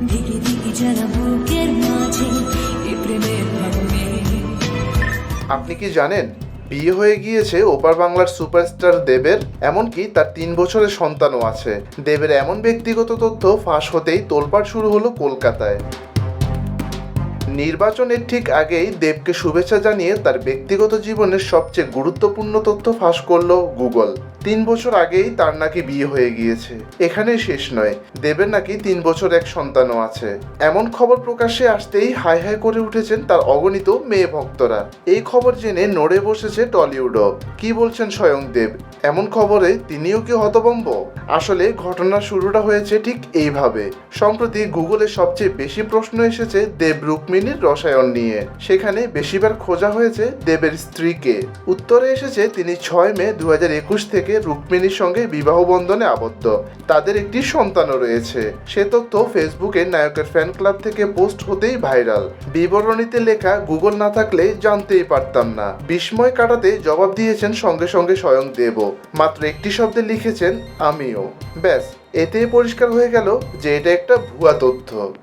মাঝে প্রেমের আপনি কি জানেন, বিয়ে হয়ে গিয়েছে ওপার বাংলার সুপারস্টার দেবের? এমনকি তার তিন বছরের সন্তানও আছে। দেবের এমন ব্যক্তিগত তথ্য ফাঁস হতেই তোলপাড় শুরু হলো কলকাতায়। নির্বাচনের ঠিক আগেই দেবকে শুভেচ্ছা জানিয়ে তার ব্যক্তিগত জীবনের সবচেয়ে গুরুত্বপূর্ণ তথ্য ফাঁস করল গুগল। তিন বছর আগেই তার নাকি বিয়ে হয়ে গিয়েছে। এখানেই শেষ নয়। দেবের নাকি তিন বছর এক সন্তানও আছে। এমন খবর প্রকাশ্যে আসতেই হাই হাই করে উঠেছেন তার অগণিত মেয়ে ভক্তরা। এই খবর জেনে নড়ে বসেছে টলিউডও কি বলছেন স্বয়ং দেব? এমন খবরে তিনিও কি হতভম্ব? আসলে ঘটনার শুরুটা হয়েছে ঠিক এইভাবে। সম্প্রতি গুগলে সবচেয়ে বেশি প্রশ্ন এসেছে দেব রুক্মিণীর রসায়ন নিয়ে। সেখানে বেশিবার খোঁজা হয়েছে দেবের স্ত্রীকে। উত্তরে এসেছে তিনি ছয় মে দু একুশ থেকে রুক্মিণীর সঙ্গে বিবাহ বন্ধনে আবদ্ধ। তাদের একটি সন্তানও রয়েছে। সে তথ্য ফেসবুকে নায়কের ফ্যান ক্লাব থেকে পোস্ট হতেই ভাইরাল। বিবরণীতে লেখা, গুগল না থাকলে জানতেই পারতাম না। বিস্ময় কাটাতে জবাব দিয়েছেন সঙ্গে সঙ্গে স্বয়ং দেবও মাত্র একটি শব্দে লিখেছেন, আমিও। ব্যাস, এতেই পরিষ্কার হয়ে গেল যে এটা একটা ভুয়া তথ্য।